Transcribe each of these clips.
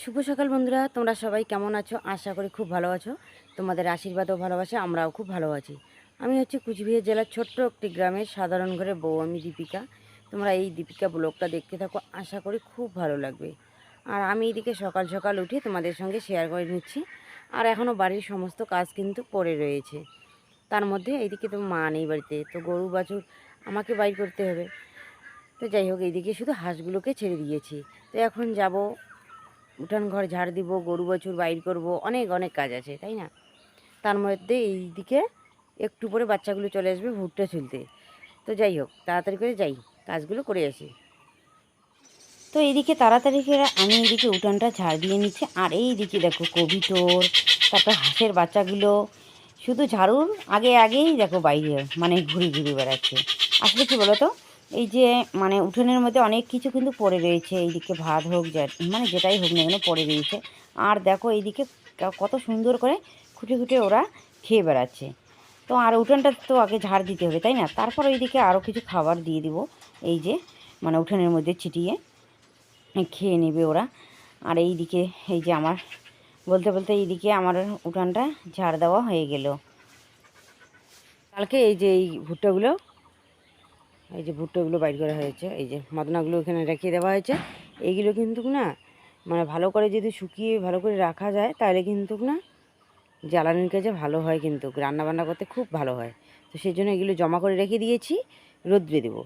শুভ সকাল বন্ধুরা, তোমরা সবাই কেমন আছো? আশা করি খুব ভালো আছো। তোমাদের আশীর্বাদ ও ভালোবাসা, আমরাও খুব ভালো আছি। আমি হচ্ছে কুচবিহার জেলার ছোট্ট একটি গ্রামের সাধারণ ঘরে বউ, আমি দীপিকা। তোমরা এই দীপিকা ব্লগটা দেখতে থাকো, আশা করি খুব ভালো লাগবে। আর আমি এদিকে সকাল সকাল উঠে তোমাদের সঙ্গে শেয়ার করে নিচ্ছি। আর এখনও বাড়ির সমস্ত কাজ কিন্তু পড়ে রয়েছে। তার মধ্যে এইদিকে তো মা নেই বাড়িতে, তো গরু, বাছুর আমাকে বাইর করতে হবে। তো যাই হোক এইদিকে শুধু হাঁসগুলোকে ছেড়ে দিয়েছি। তো এখন যাব উঠান ঘর ঝাড় দিব, গরু বছর বাইর করব, অনেক অনেক কাজ আছে, তাই না? তার মধ্যে এই দিকে একটু পরে বাচ্চাগুলো চলে আসবে ভুট্টা ছুলতে। তো যাই হোক, তাড়াতাড়ি করে যাই, কাজগুলো করে আসি। তো এইদিকে তাড়াতাড়ি করে আমি এইদিকে উঠানটা ঝাড় দিয়ে নিচ্ছি। আর এই দিকে দেখো কবিতর তারপর হাঁসের বাচ্চাগুলো, শুধু ঝাড়ুর আগে আগেই দেখো বাইরে মানে ঘুরে ঘুরে বেড়াচ্ছে। আসলে কি বলো তো এই যে মানে উঠোনের মধ্যে অনেক কিছু কিন্তু পড়ে রয়েছে। এইদিকে ভাত হোক মানে যেটাই হোক না কেন পড়ে রয়েছে। আর দেখো এইদিকে কত সুন্দর করে খুঁটে খুঁটে ওরা খেয়ে বেড়াচ্ছে। তো আর উঠোনটা তো আগে ঝাড় দিতে হবে, তাই না? তারপর এইদিকে আরও কিছু খাবার দিয়ে দিব। এই যে মানে উঠোনের মধ্যে ছিটিয়ে খেয়ে নেবে ওরা। আর এই দিকে এই যে আমার, বলতে বলতে এইদিকে আমার উঠানটা ঝাড় দেওয়া হয়ে গেল। কালকে এই যে এই ভুট্টাগুলো এই যে ভুট্টাগুলো বাইর করা হয়েছে, এই যে মদনাগুলো এখানে রেখে দেওয়া হয়েছে। এইগুলো কিন্তু না মানে ভালো করে যদি শুকিয়ে ভালো করে রাখা যায়, তাহলে কিন্তু না জ্বালানির কাছে ভালো হয় কিন্তু রান্না বান্না করতে খুব ভালো হয়। তো সেই জন্য এগুলো জমা করে রেখে দিয়েছি, রোদ্রে দেবো।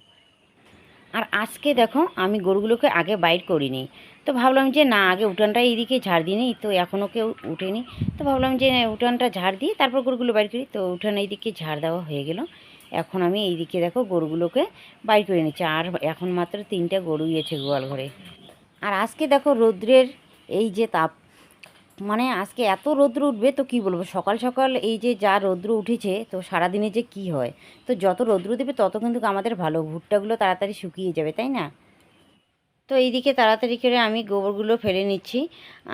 আর আজকে দেখো, আমি গরুগুলোকে আগে বাইর করিনি। তো ভাবলাম যে না, আগে উঠানটা এইদিকে ঝাড় দিই তো এখনও কেউ উঠেনি। তো ভাবলাম যে উঠানটা ঝাড় দিই তারপর গরুগুলো বাইর করি, তো উঠান এইদিকে ঝাড় দেওয়া হয়ে গেল। এখন আমি এইদিকে দেখো গরুগুলোকে বাইর করে নিচ্ছি। আর এখন মাত্র তিনটা গরু ইয়েছে গোয়াল ঘরে। আর আজকে দেখো রৌদ্রের এই যে তাপ মানে আজকে এত রৌদ্র উঠবে তো কি বলব? সকাল সকাল এই যে যা রৌদ্র উঠেছে তো সারাদিনে যে কি হয়? তো যত রৌদ্র দেবে তত কিন্তু আমাদের ভালো, ভুট্টাগুলো তাড়াতাড়ি শুকিয়ে যাবে, তাই না? তো এইদিকে তাড়াতাড়ি করে আমি গোবরগুলো ফেলে নিচ্ছি।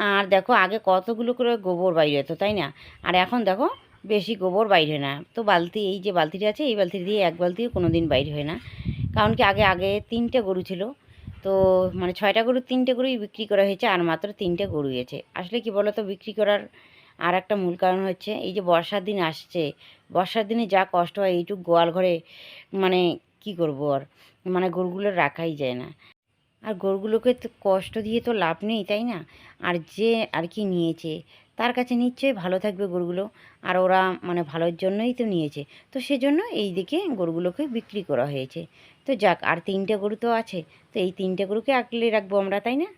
আর দেখো আগে কতগুলো করে গোবর বাইরে হতো, তাই না? আর এখন দেখো বেশি গোবর বাইর হয় না। তো বালতি, এই যে বালতিটা আছে, এই বালতি দিয়ে এক বালতিও কোনো দিন বাইর হয় না। কারণ কি, আগে আগে তিনটে গরু ছিল। তো মানে ছয়টা গরু, তিনটে গরুই বিক্রি করা হয়েছে, আর মাত্র তিনটে গরু হয়েছে আসলে কি বলো তো বিক্রি করার আর একটা মূল কারণ হচ্ছে, এই যে বর্ষার দিন আসছে, বর্ষার দিনে যা কষ্ট হয়, এইটুক গোয়াল ঘরে মানে কি করব আর? মানে গরুগুলো রাখাই যায় না। আর গরুগুলোকে তো কষ্ট দিয়ে তো লাভ নেই, তাই না? আর যে আর কি নিয়েছে তার কাছে নিশ্চয়ই ভালো থাকবে গরুগুলো। আর ওরা মানে ভালোর জন্যই তো নিয়েছে। তো সেজন্য এই দিকে গরুগুলোকে বিক্রি করা হয়েছে। তো যাক, আর তিনটে গরু তো আছে। তো এই তিনটে গরুকে আগলে রাখব আমরা, তাই না?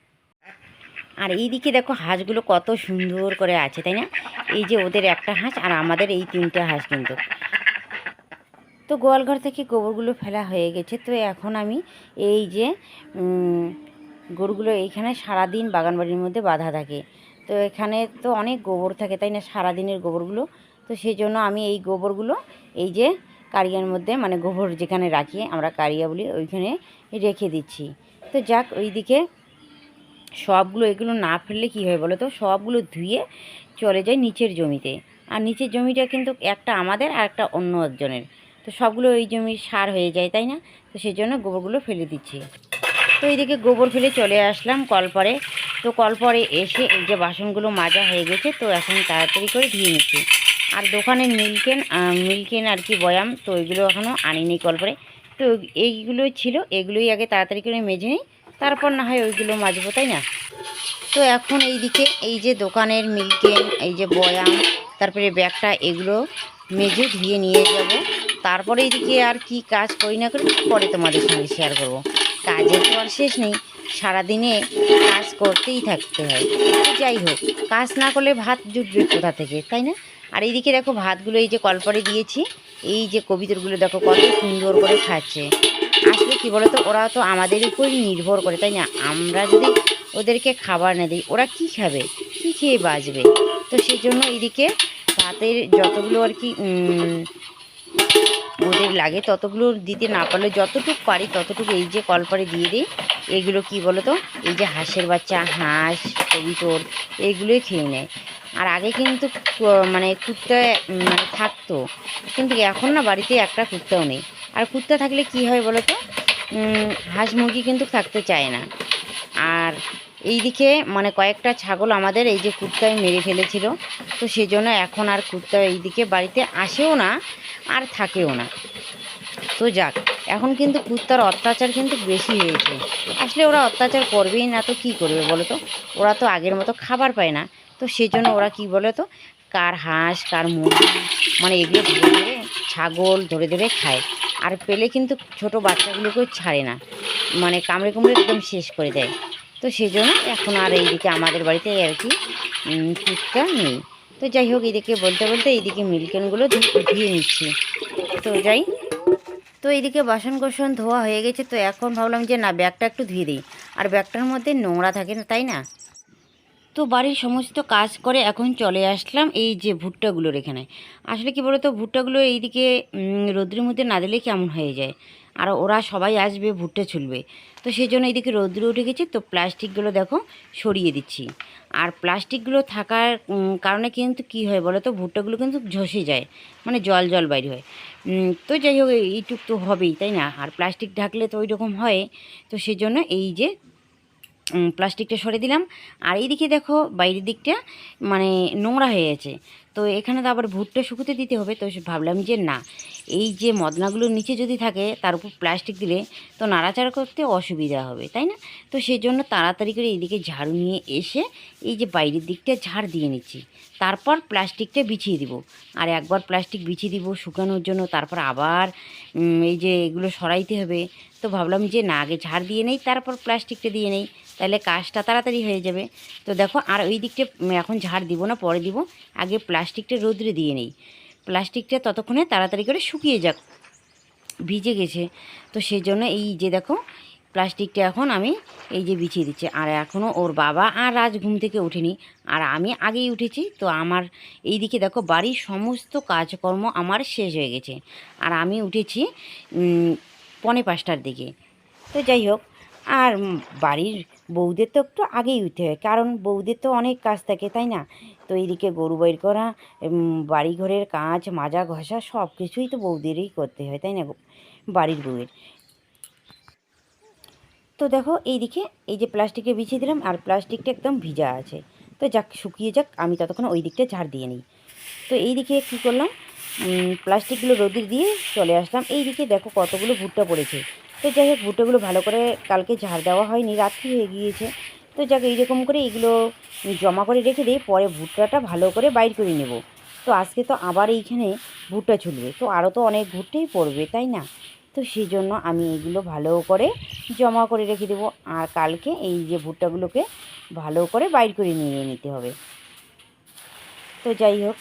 আর এই দিকে দেখো হাঁসগুলো কত সুন্দর করে আছে, তাই না? এই যে ওদের একটা হাঁস আর আমাদের এই তিনটে হাঁস কিন্তু। তো গোয়ালঘর থেকে গোবরগুলো ফেলা হয়ে গেছে। তো এখন আমি এই যে গরুগুলো এইখানে সারাদিন বাগানবাড়ির মধ্যে বাঁধা থাকে। তো এখানে তো অনেক গোবর থাকে, তাই না? সারাদিনের গোবরগুলো। তো সেই জন্য আমি এই গোবরগুলো, এই যে কারিয়ার মধ্যে মানে গোবর যেখানে রাখি, আমরা কারিয়া বলি, ওইখানে রেখে দিচ্ছি। তো যাক, ওইদিকে সবগুলো, এগুলো না ফেললে কী হয় বলো তো? সবগুলো ধুয়ে চলে যায় নিচের জমিতে। আর নিচের জমিটা কিন্তু একটা আমাদের আর একটা অন্য একজনের। তো সবগুলো ওই জমির সার হয়ে যায়, তাই না? তো সেই জন্য গোবরগুলো ফেলে দিচ্ছি। তো এইদিকে গোবর ফেলে চলে আসলাম কলপরে। তো কলপরে এসে এই যে বাসনগুলো মাজা হয়ে গেছে, তো এখন তাড়াতাড়ি করে ধুয়ে নিচ্ছি। আর দোকানের মিল্কেন মিল্কেন আর কি বয়াম, তো এগুলো এখনও আনিনি কলপরে। তো এইগুলোই ছিল, এগুলোই আগে তাড়াতাড়ি করে মেজে নিই, তারপর না হয় ওইগুলো মাজবো, তাই না? তো এখন এইদিকে এই যে দোকানের মিল্কেন এই যে বয়াম, তারপরে ব্যাগটা এগুলো মেজে ধুয়ে নিয়ে যাব। তারপরে এইদিকে আর কি কাজ করি না করি, পরে তোমাদের সঙ্গে শেয়ার করব। কাজের তো আর শেষ নেই, সারাদিনে কাজ করতেই থাকতে হয়। যাই হোক, কাজ না করলে ভাত জুটবে কোথা থেকে, তাই না? আর এইদিকে দেখো ভাতগুলো এই যে কলপরে দিয়েছি, এই যে কবিতরগুলো দেখো কত সুন্দর করে খাচ্ছে। আসলে কি বলতো, ওরা তো আমাদের উপরই নির্ভর করে, তাই না? আমরা যদি ওদেরকে খাবার না দিই, ওরা কি খাবে? কি খেয়ে বাঁচবে? তো সেই জন্য এইদিকে ভাতের যতগুলো আর কি ওদের লাগে। ততগুলো দিতে না পারলে যতটুকু পারি ততটুকু এই যে কলপারে দিয়ে দিই। এগুলো কি বলো তো এই যে হাঁসের বাচ্চা, হাঁস কবিতর এইগুলোই খেয়ে নেয়। আর আগে কিন্তু মানে কুত্তা মানে থাকতো। কিন্তু এখন না বাড়িতে একটা কুত্তাও নেই। আর কুত্তা থাকলে কি হয় বলো তো হাঁস মুরগি কিন্তু থাকতে চায় না। আর এইদিকে মানে কয়েকটা ছাগল আমাদের এই যে কুত্তায় মেরে ফেলেছিল। তো সেই জন্য এখন আর কুত্তা এইদিকে বাড়িতে আসেও না, আর থাকেও না। তো যাক, এখন কিন্তু কুত্তার অত্যাচার কিন্তু বেশি হয়েছে। আসলে ওরা অত্যাচার করবেই না তো কী করবে বলো তো? ওরা তো আগের মতো খাবার পায় না। তো সেই জন্য ওরা কী বলে তো? কার হাঁস, কার মুরগি মানে এগুলো ধরে ছাগল ধরে ধরে খায়। আর পেলে কিন্তু ছোট বাচ্চাগুলোকেও ছাড়ে না। মানে কামড়ে কুমড়ে একদম শেষ করে দেয়। তো সেই জন্য এখন আর এইদিকে আমাদের বাড়িতে আর কি কুত্তা নেই। তো যাই হোক, এদিকে বলতে বলতে এইদিকে মিল্কেনগুলো ধুয়ে নিচ্ছি। তো যাই, তো এইদিকে বাসন কোসন ধোয়া হয়ে গেছে, তো এখন ভাবলাম যে না, ব্যাগটা একটু ধুয়ে দিই। আর ব্যাগটার মধ্যে নোংরা থাকে না, তাই না? তো বাড়ির সমস্ত কাজ করে এখন চলে আসলাম এই যে ভুট্টাগুলোর এখানে। আসলে কি বলতো, ভুট্টাগুলো এইদিকে রৌদ্রের মধ্যে না দিলে কেমন হয়ে যায়? আর ওরা সবাই আসবে, ভুট্টা ছুলবে। তো সেই জন্য এইদিকে রৌদ্র উঠে গেছে। তো প্লাস্টিকগুলো দেখো, সরিয়ে দিচ্ছি। আর প্লাস্টিকগুলো থাকার কারণে কিন্তু কি হয় বলো তো? ভুট্টাগুলো কিন্তু ঝসে যায় মানে জল জল বাইরে হয়। তো যাই হোক এইটুক তো হবেই, তাই না? আর প্লাস্টিক ঢাকলে তো ওই রকম হয়। তো সেই জন্য এই যে প্লাস্টিকটা সরে দিলাম। আর এইদিকে দেখো, বাইরের দিকটা মানে নোংরা হয়ে গেছে। তো এখানে তো আবার ভুট্টা শুকোতে দিতে হবে, তো ভাবলাম যে না, এই যে মদনাগুলোর নিচে যদি থাকে, তার উপর প্লাস্টিক দিলে তো নাড়াচাড়া করতে অসুবিধা হবে, তাই না? তো সেই জন্য তাড়াতাড়ি করে এইদিকে ঝাড়ু নিয়ে এসে এই যে বাইরের দিকটা ঝাড় দিয়ে নিচ্ছি, তারপর প্লাস্টিকটা বিছিয়ে দিব। আর একবার প্লাস্টিক বিছিয়ে দিব শুকানোর জন্য, তারপর আবার এই যে এগুলো সরাইতে হবে, তো ভাবলাম যে না, আগে ঝাড় দিয়ে নেই, তারপর প্লাস্টিকটা দিয়ে নেই, তাহলে কাজটা তাড়াতাড়ি হয়ে যাবে। তো দেখো, আর ওই দিকটা এখন ঝাড় দিব না, পরে দিব, আগে প্লাস্টিকটা রোদ্রে দিয়ে নেই। প্লাস্টিকটা ততক্ষণে তাড়াতাড়ি করে শুকিয়ে যাক। ভিজে গেছে। তো সেই জন্য এই যে দেখো, প্লাস্টিকটা এখন আমি এই যে বিছিয়ে দিচ্ছি। আর এখনও ওর বাবা আর রাজ ঘুম থেকে ওঠেনি। আর আমি আগেই উঠেছি। তো আমার এই দিকে দেখো, বাড়ির সমস্ত কাজকর্ম আমার শেষ হয়ে গেছে। আর আমি উঠেছি পনে পাঁচটার দিকে। তো যাই হোক, আর বাড়ির বউদের তো একটু আগেই উঠতে হয়। কারণ বউদের তো অনেক কাজ থাকে, তাই না? তো এইদিকে গরু বের করা উম, বাড়ি ঘরের কাজ মাজা ঘষা সব কিছুই তো বউদেরই করতে হয় তাই না বাড়ির বউয়ের। তো দেখো এইদিকে এই যে প্লাস্টিকে বিছিয়ে দিলাম আর প্লাস্টিকটা একদম ভিজা আছে। তো যাক শুকিয়ে যাক আমি ততক্ষণ ওই দিকটা ঝাড় দিয়ে নিই। তো এইদিকে কী করলাম? প্লাস্টিকগুলো রোদে দিয়ে চলে আসলাম। এইদিকে দেখো কতগুলো ভুট্টা পড়েছে। তো যাই হোক ভুট্টাগুলো ভালো করে কালকে ঝাড় দেওয়া হয়নি রাত্রি হয়ে গিয়েছে। তো যাক, এইরকম করে এগুলো জমা করে রেখে দিয়ে পরে ভুট্টাটা ভালো করে বাইর করে নেব। তো আজকে তো আবার এইখানে ভুট্টা ছুলবে তো আরও তো অনেক ভুট্টাই পড়বে, তাই না? তো সেই জন্য আমি এগুলো ভালো করে জমা করে রেখে দেবো। আর কালকে এই যে ভুট্টাগুলোকে ভালো করে বাইর করে নিয়ে নিতে হবে। তো যাই হোক,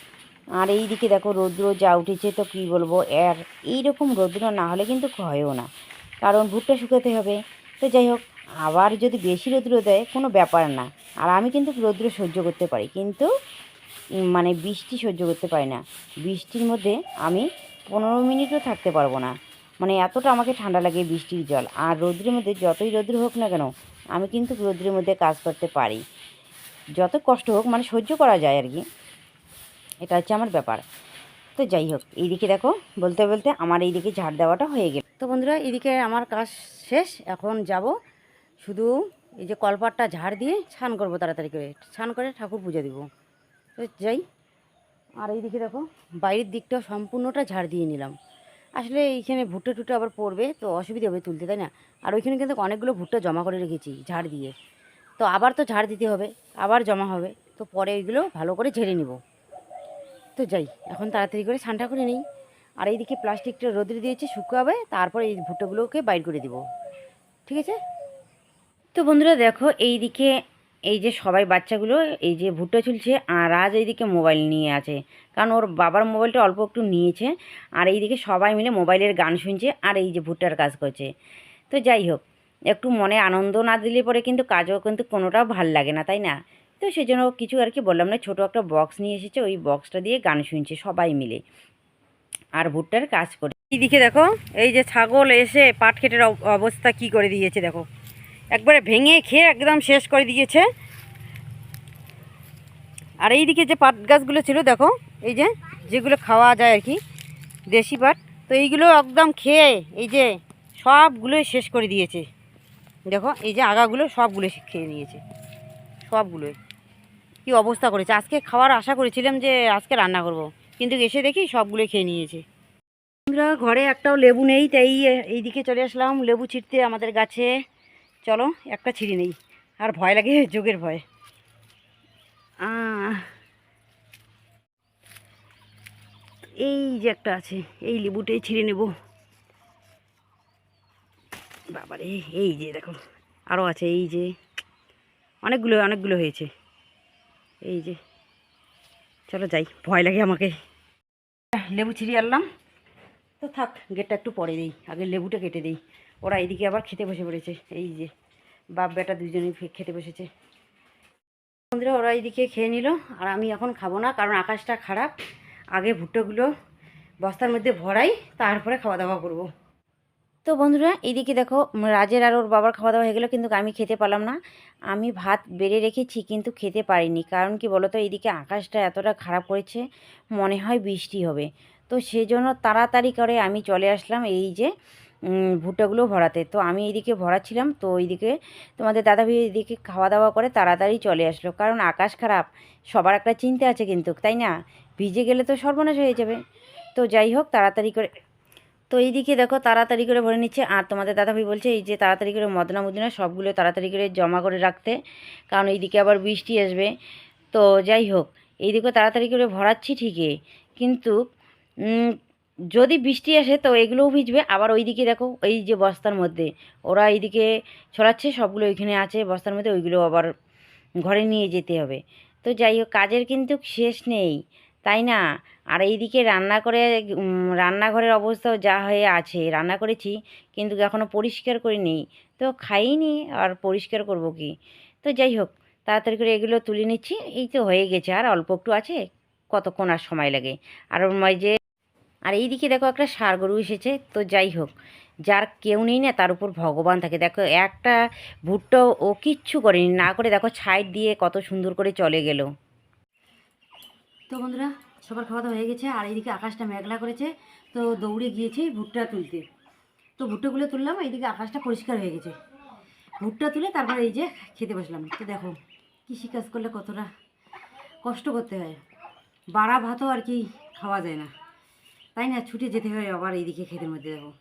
আর এই দিকে দেখো রৌদ্র যা উঠেছে, তো কী বলব, আর এইরকম রৌদ্র না হলে কিন্তু হয়ও না। কারণ ভুট্টা শুকাতে হবে। তো যাই হোক আবার যদি বেশি রৌদ্র দেয়, কোনো ব্যাপার না। আর আমি কিন্তু রৌদ্র সহ্য করতে পারি, কিন্তু মানে বৃষ্টি সহ্য করতে পারি না। বৃষ্টির মধ্যে আমি পনেরো মিনিটও থাকতে পারব না। মানে এতটা আমাকে ঠান্ডা লাগে বৃষ্টির জল। আর রৌদ্রের মধ্যে যতই রৌদ্র হোক না কেন, আমি কিন্তু রৌদ্রের মধ্যে কাজ করতে পারি। যত কষ্ট হোক মানে সহ্য করা যায় আর কি। এটা হচ্ছে আমার ব্যাপার। তো যাই হোক, এইদিকে দেখো, বলতে বলতে আমার এইদিকে ঝাড় দেওয়াটা হয়ে গেল। তো বন্ধুরা, এইদিকে আমার কাজ শেষ। এখন যাব শুধু এই যে কলপাটটা ঝাড় দিয়ে স্নান করব তাড়াতাড়ি করে। স্নান করে ঠাকুর পুজো দিব। যাই। আর এইদিকে দেখো, বাইরের দিকটা সম্পূর্ণটা ঝাড় দিয়ে নিলাম। আসলে এইখানে ভুট্টা টুট্টা আবার পড়বে, তো অসুবিধা হবে তুলতে, তাই না? আর ওইখানে কিন্তু অনেকগুলো ভুট্টা জমা করে রেখেছি, ঝাড় দিয়ে। তো আবার তো ঝাড় দিতে হবে, আবার জমা হবে। তো পরে ওইগুলো ভালো করে ঝেড়ে নিব। তো যাই, এখন তাড়াতাড়ি করে ঠান্ডা করে নিই। আর এইদিকে প্লাস্টিকটা রোদে দিয়েছি শুকাবে, তারপর এই ভুট্টাগুলোকে বাইর করে দিব। ঠিক আছে? তো বন্ধুরা দেখো, এইদিকে এই যে সবাই বাচ্চাগুলো, এই যে ভুট্টা চুলছে আর আজ এইদিকে মোবাইল নিয়ে আছে। কারণ ওর বাবার মোবাইলটা অল্প একটু নিয়েছে আর এইদিকে সবাই মিলে মোবাইলের গান শুনছে আর এই যে ভুট্টার কাজ করছে। তো যাই হোক, একটু মনে আনন্দ না দিলে পরে কিন্তু কাজও কিন্তু কোনোটাও ভালো লাগে না, তাই না? তো সেই জন্য কিছু আর কি বললাম না, ছোটো একটা বক্স নিয়ে এসেছে, ওই বক্সটা দিয়ে গান শুনছে সবাই মিলে। আর ভুট্টার কাজ করে এইদিকে দেখো, এই যে ছাগল এসে পাট খেটের অব- অবস্থা কি করে দিয়েছে, দেখো। একবারে ভেঙে খেয়ে একদম শেষ করে দিয়েছে। আর এইদিকে যে পাট গাছগুলো ছিল, দেখো, এই যে যেগুলো খাওয়া যায় আর কি, দেশি পাট, তো এইগুলো একদম খেয়ে এই যে সবগুলোই শেষ করে দিয়েছে। দেখো, এই যে আগাগুলো সবগুলো খেয়ে নিয়েছে। সবগুলোই। কি অবস্থা করেছে? আজকে খাওয়ার আশা করেছিলাম যে আজকে রান্না করব। কিন্তু এসে দেখি সবগুলো খেয়ে নিয়েছে। আমরা ঘরে একটাও লেবু নেই, তাই এই দিকে চলে আসলাম। লেবু ছিঁড়তে আমাদের গাছে। চলো, একটা ছিঁড়ি নেই। আর ভয় লাগে, যোগের ভয়। এই যে একটা আছে, এই লেবুটাই ছিঁড়ে নেব। বাবারে, এই যে দেখো আরও আছে, এই যে। অনেকগুলো অনেকগুলো হয়েছে। এই যে। চলো যাই, ভয় লাগে আমাকে। লেবু ছিঁড়ে আনলাম। তো থাক, গেটটা একটু পরে দিই, আগে লেবুটা কেটে দিই। ওরা এদিকে আবার খেতে বসে পড়েছে। এই যে, বাপ বেটা দুজনেই খেতে বসেছে। বন্ধুরা, ওরা এইদিকে খেয়ে নিল, আর আমি এখন খাব না, কারণ আকাশটা খারাপ। আগে ভুট্টোগুলো বস্তার মধ্যে ভরাই, তারপরে খাওয়া দাওয়া করব। তো বন্ধুরা, এদিকে দেখো, রাজের আর ওর বাবার খাওয়া দাওয়া হয়ে গেলো, কিন্তু আমি খেতে পারলাম না। আমি ভাত বেড়ে রেখেছি, কিন্তু খেতে পারিনি। কারণ কি বলো তো এইদিকে আকাশটা এতটা খারাপ করেছে, মনে হয় বৃষ্টি হবে। তো সেজন্য তাড়াতাড়ি করে আমি চলে আসলাম, এই যে ভুট্টাগুলো ভরাতে। তো আমি এইদিকে ভরাচ্ছিলাম, তো এইদিকে তোমাদের দাদা ভাই এইদিকে খাওয়া দাওয়া করে তাড়াতাড়ি চলে আসলো। কারণ আকাশ খারাপ, সবার একটা চিন্তা আছে কিন্তু, তাই না? ভিজে গেলে তো সর্বনাশ হয়ে যাবে। তো যাই হোক, তাড়াতাড়ি করে তো এইদিকে দেখো, তাড়াতাড়ি করে ভরে নিচ্ছে। আর তোমাদের দাদাভাই বলছে, এই যে তাড়াতাড়ি করে মদনা মুদিনা সবগুলো তাড়াতাড়ি করে জমা করে রাখতে, কারণ এইদিকে আবার বৃষ্টি আসবে। তো যাই হোক এইদিকে তাড়াতাড়ি করে ভরাচ্ছি ঠিকই। কিন্তু যদি বৃষ্টি আসে, তো এগুলোও ভিজবে। আবার ওইদিকে দেখো, এই যে বস্তার মধ্যে, ওরা এইদিকে ছড়াচ্ছে, সবগুলো ওইখানে আছে, বস্তার মধ্যে ওইগুলো আবার ঘরে নিয়ে যেতে হবে। তো যাই হোক, কাজের কিন্তু শেষ নেই, তাই না? আর এইদিকে রান্না করে রান্নাঘরের অবস্থাও যা হয়ে আছে, রান্না করেছি, কিন্তু এখনও পরিষ্কার করিনি। তো খাইনি, আর পরিষ্কার করব কি? তো যাই হোক, তাড়াতাড়ি করে এগুলো তুলে নিচ্ছি, এই তো হয়ে গেছে। আর অল্প একটু আছে, কতক্ষণ আর সময় লাগে? আর ওই যে আর এইদিকে দেখো একটা সার গরু এসেছে, তো যাই হোক, যার কেউ নেই না, তার উপর ভগবান থাকে। দেখো, একটা ভুট্টো ও কিচ্ছু করেনি, না করে দেখো ছাইড দিয়ে কত সুন্দর করে চলে গেল। তো বন্ধুরা, সবার খাওয়া দাওয়া হয়ে গেছে, আর এইদিকে আকাশটা মেঘলা করেছে, তো দৌড়ে গিয়েছি ভুট্টা তুলতে। তো ভুট্টাগুলো তুললাম, এইদিকে আকাশটা পরিষ্কার হয়ে গেছে। ভুট্টা তুলে তারপরে এই যে খেতে বসলাম। তো দেখো, কৃষি কাজ করলে কতটা কষ্ট করতে হয়। বাড়া ভাতও আর কি খাওয়া যায় না। তাই না? ছুটে যেতে হয় আবার এইদিকে খেতের মধ্যে দেখো।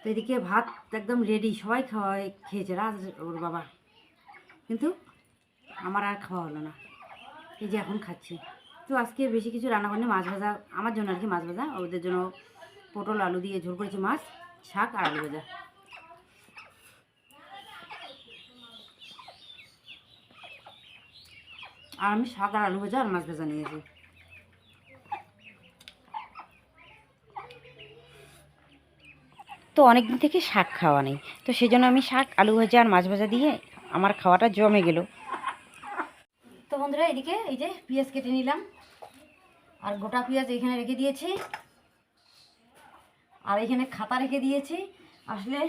তো এদিকে ভাত একদম রেডি সবাই খাওয়া খেয়েছে। রাজ ওর বাবা। কিন্তু আমার আর খাওয়া হলো না। এই যে এখন খাচ্ছি। তো আজকে বেশি কিছু রান্না করিনি, মাছ ভাজা, আমার জন্য আর কি মাছ ভাজা। ওদের জন্য পটল, আলু দিয়ে ঝোল করেছি, মাছ, শাক আর আলু ভাজা। আর আমি শাক আর আলু ভাজা আর মাছ ভাজা নিয়েছি। তো অনেক দিন থেকে শাক খাওয়া নেই। তো সেই জন্য আমি শাক, আলু ভাজা আর মাছ ভাজা দিয়ে আমার খাওয়াটা জমে গেল। তো বন্ধুরা, এদিকে এই যে পেঁয়াজ কেটে নিলাম। আর গোটা পেঁয়াজ এখানে রেখে দিয়েছি। আর এখানে খাতা রেখে দিয়েছি। আসলে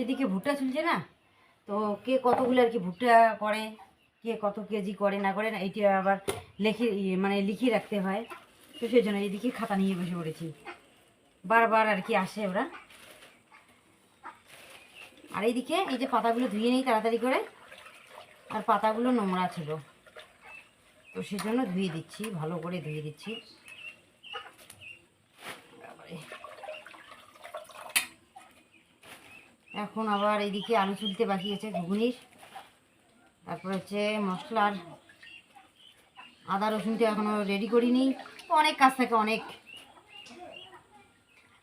এদিকে ভুট্টা চলছে না। তো কে কতগুলো আর কি ভুট্টা করে, কে কত কেজি করে, না করে না এইটা আবার লিখে ইয়ে মানে লিখিয়ে রাখতে হয়। তো সেই জন্য এদিকে খাতা নিয়ে বসে পড়েছি। বারবার আর কি আসে ওরা। আর এইদিকে এই যে পাতাগুলো ধুয়ে নিই তাড়াতাড়ি করে, আর পাতাগুলো নোংরা ছিল। তো সেজন্য ধুয়ে দিচ্ছি, ভালো করে ধুয়ে দিচ্ছি। এখন আবার এইদিকে আলু চুলতে বাকি আছে ঘুগনির। তারপর হচ্ছে মশলার আদা রসুনটা এখনও রেডি করিনি। অনেক কাজ থাকে, অনেক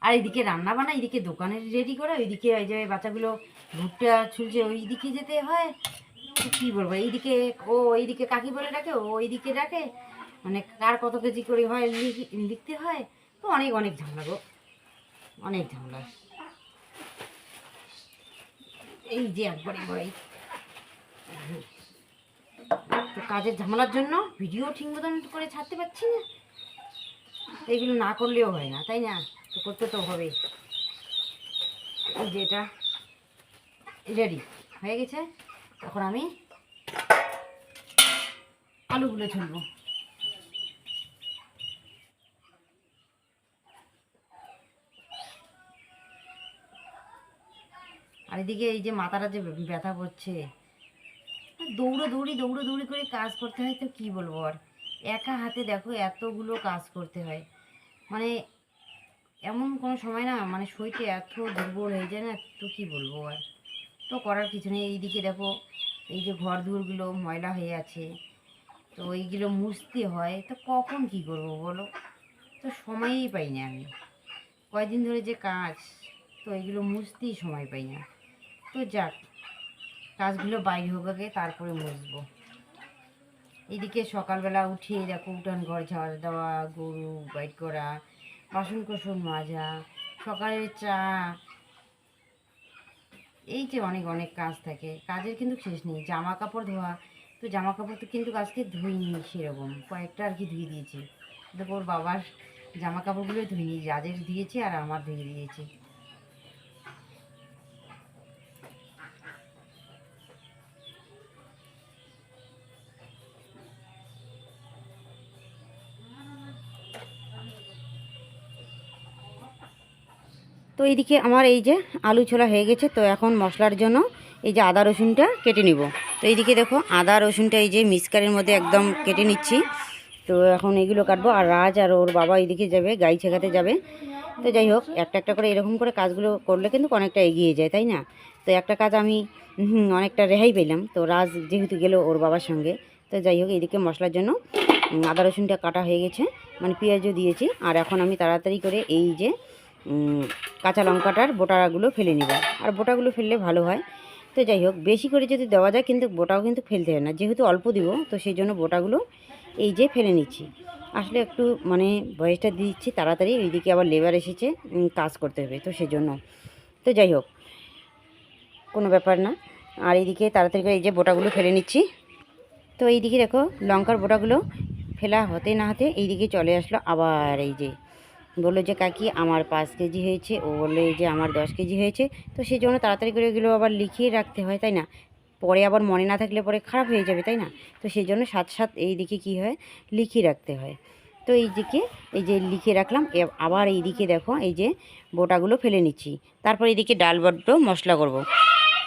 আর এদিকে রান্না বান্না, এদিকে দোকানে রেডি করে, ওইদিকে ওই যে বাচ্চাগুলো ভুট্টা ছুলছে, ওইদিকে যেতে হয়। কী বলব, এইদিকে ও এইদিকে কাকি বলে ডাকে, ও ওইদিকে ডাকে। মানে কার কত কেজি করে হয় লিখি- লিখতে হয়। তো অনেক অনেক ঝামেলা গো। অনেক ঝামেলা। এই যে একবারে বড়াই। তো কাজের ঝামেলার জন্য ভিডিও ঠিক মতন করে ছাড়তে পারছি না। তো এগুলো না করলেও হয় না, তাই না? তো করতে তো হবে। এই যে এটা রেডি হয়ে গেছে। এখন আমি আলুগুলো ছুলবো। আর এদিকে এই যে মাথাটা যে ব্যথা করছে। দৌড়ো দৌড়ি দৌড়ো দৌড়ি করে কাজ করতে হয় তো কি বলব আর। একা হাতে দেখো এতগুলো কাজ করতে হয়। মানে এমন কোনো সময় না মানে শরীরটা এত দুর্বল হয়ে যায় না, তো কি বলব আর? তো করার কিছু নেই, এইদিকে দেখো, এই যে ঘর ধুরগুলো ময়লা হয়ে আছে, তো এইগুলো মুছতে হয়, তো কখন কি করব বলো? তো সময়ই পাই না আমি। কয়দিন ধরে যে কাজ, তো এইগুলো মুছতেই সময় পাই না। তো যাক, কাজগুলো বাইরে হোক আগে, তারপরে মুছবো। এদিকে সকালবেলা উঠিয়ে দেখো, উঠান ঘর, ঝাড় দেওয়া, গরু বাইট করা বাসন কোসন মাজা, সকালের চা। এই যে অনেক অনেক কাজ থাকে। কাজের কিন্তু শেষ নেই। জামা কাপড় ধোয়া। তো জামা কাপড় তো কিন্তু আজকে ধুইনি সেরকম। কয়েকটা আর কি ধুয়ে দিয়েছি। দেখো ওর বাবার জামা কাপড়গুলো ধুইনি। যাদের দিয়েছি আর আমার ধুয়ে দিয়েছি। তো এইদিকে আমার এই যে আলু ছোলা হয়ে গেছে, তো এখন মশলার জন্য এই যে আদা রসুনটা কেটে নিব। তো এইদিকে দেখো, আদা রসুনটা এই যে মিক্সকারের মধ্যে একদম কেটে নিচ্ছি। তো এখন এগুলো কাটবো, আর রাজ আর ওর বাবা এইদিকে যাবে, গাই ছেঁকাতে যাবে। তো যাই হোক, একটা একটা করে এরকম করে কাজগুলো করলে কিন্তু অনেকটা এগিয়ে যায়, তাই না? তো একটা কাজ আমি অনেকটা রেহাই পেলাম। তো রাজ যেহেতু গেল ওর বাবার সঙ্গে, তো যাই হোক, এইদিকে মশলার জন্য আদা রসুনটা কাটা হয়ে গেছে। মানে পেঁয়াজও দিয়েছি, আর এখন আমি তাড়াতাড়ি করে এই যে কাঁচা লঙ্কাটার বোটাগুলো ফেলে নিব। আর বোটাগুলো ফেললে ভালো হয়। তো যাই হোক, বেশি করে যদি দেওয়া যায়, কিন্তু বোটাও কিন্তু ফেলতে হয় না। যেহেতু অল্প দিব, তো সেই জন্য বোটাগুলো এই যে ফেলে নিচ্ছি। আসলে একটু মানে বয়সটা দিচ্ছি তাড়াতাড়ি ওইদিকে আবার লেবার এসেছে কাজ করতে হবে, তো সেই জন্য। তো যাই হোক, কোনো ব্যাপার না। আর এইদিকে তাড়াতাড়ি করে এই যে বোটাগুলো ফেলে নিচ্ছি। তো এইদিকে দেখো, লঙ্কার বোটাগুলো ফেলা হতে না হতে এইদিকে চলে আসলো আবার এই যে বলল যে, কাকি, আমার পাঁচ কেজি হয়েছে। ও বলল যে, আমার দশ কেজি হয়েছে। তো সেই জন্য তাড়াতাড়ি করে এগুলো আবার লিখিয়ে রাখতে হয়, তাই না? পরে আবার মনে না থাকলে পরে খারাপ হয়ে যাবে, তাই না? তো সেই জন্য সাত সাত এই দিকে কী হয়, লিখিয়ে রাখতে হয়। তো এই দিকে, এই যে লিখে রাখলাম আবার এই দিকে দেখো, এই যে বোটাগুলো ফেলে নিচ্ছি। তারপর এইদিকে ডাল বড্ড মশলা করব।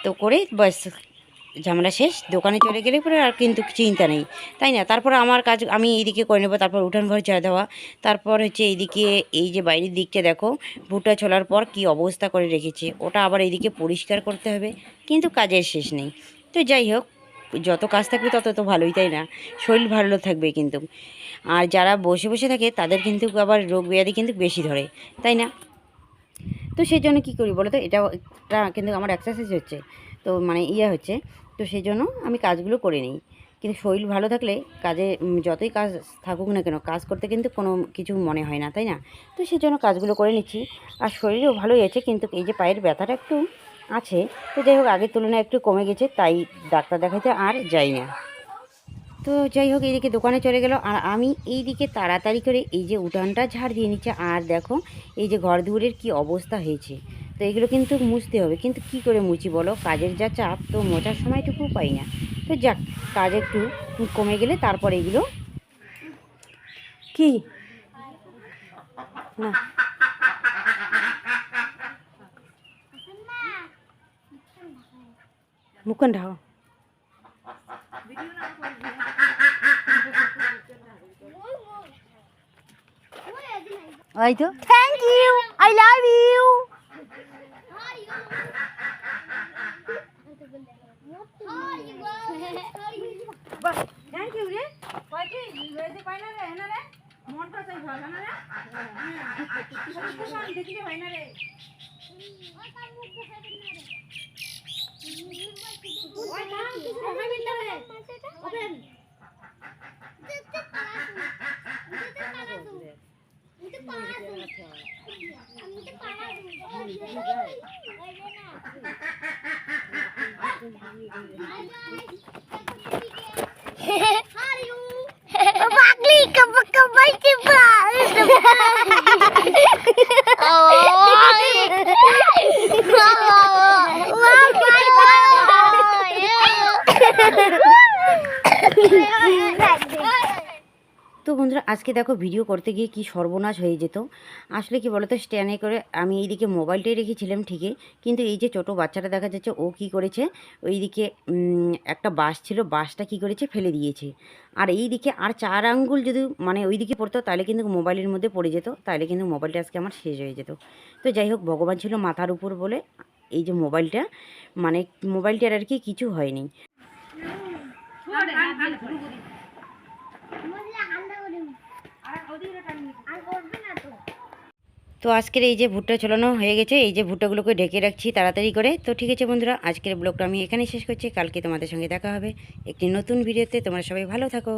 তো করে বাস ঝামেলা শেষ, দোকানে চলে গেলে পরে আর কিন্তু চিন্তা নেই, তাই না? তারপর আমার কাজ, আমি এইদিকে করে নেব, তারপর উঠান ঘর ঝাড় দেওয়া, তারপর হচ্ছে এইদিকে, এই যে বাইরের দিকটা দেখো, ভুট্টা ছোলার পর কি অবস্থা করে রেখেছে, ওটা আবার এইদিকে পরিষ্কার করতে হবে, কিন্তু কাজের শেষ নেই। তো যাই হোক, যত কাজ থাকবে তত তো ভালোই, তাই না? শরীর ভালো থাকবে কিন্তু। আর যারা বসে বসে থাকে, তাদের কিন্তু আবার রোগ ব্যাধি কিন্তু বেশি ধরে, তাই না? তো সেই জন্য কী করি বলো তো এটা কিন্তু আমার এক্সারসাইজ হচ্ছে। তো মানে ইয়ে হচ্ছে, তো সেই জন্য আমি কাজগুলো করে নিই। কিন্তু শরীর ভালো থাকলে কাজে যতই কাজ থাকুক না কেন, কাজ করতে কিন্তু কোনো কিছু মনে হয় না, তাই না? তো সেই জন্য কাজগুলো করে নিচ্ছি। আর শরীরও ভালোই আছে, কিন্তু এই যে পায়ের ব্যথাটা একটু আছে, তো যাই হোক আগের তুলনায় একটু কমে গেছে, তাই ডাক্তার দেখাতে আর যাই না। তো যাই হোক এইদিকে দোকানে চলে গেল। আর আমি এইদিকে তাড়াতাড়ি করে এই যে উঠানটা ঝাড় দিয়ে নিচ্ছে। আর দেখো, এই যে ঘর দুয়ারের কি অবস্থা হয়েছে। তো এগুলো কিন্তু মুছতে হবে। কিন্তু কি করে মুছি বলো? কাজের যা চাপ, তো মোচার সময়টুকু পাই না। তো যাক, কাজ একটু কমে গেলে তারপর এগুলো কি? না। মুখন ঢাও ওই তো thank you I love you মনটা চাই ভালো না রে হ্যাঁ দেখিলে হয় না রে ওই না কিছু হবে না রে open Bagli kapag kapal si ba? তো বন্ধুরা আজকে দেখো ভিডিও করতে গিয়ে কি সর্বনাশ হয়ে যেত। আসলে কি বলতো স্ট্যান্ডে করে আমি এইদিকে মোবাইলটাই রেখেছিলাম ঠিকই, কিন্তু এই যে ছোটো বাচ্চাটা দেখা যাচ্ছে, ও কি করেছে, ওইদিকে একটা বাস ছিল বাসটা কি করেছে, ফেলে দিয়েছে। আর এই দিকে আর চার আঙ্গুল যদি মানে ওই দিকে পড়তো, তাহলে কিন্তু মোবাইলের মধ্যে পড়ে যেত, তাহলে কিন্তু মোবাইলটা আজকে আমার শেষ হয়ে যেত। তো যাই হোক, ভগবান ছিল মাথার উপর বলে এই যে মোবাইলটা মানে মোবাইলটার আর কি কিছু হয়নি। তো আজকের এই যে ভুট্টা ছোলানো হয়ে গেছে, এই যে ভুট্টাগুলোকে ঢেকে রাখছি তাড়াতাড়ি করে। তো ঠিক আছে বন্ধুরা, আজকের ব্লগটা আমি এখানেই শেষ করছি। কালকে তোমাদের সঙ্গে দেখা হবে। একটি নতুন ভিডিওতে তোমরা সবাই ভালো থাকো।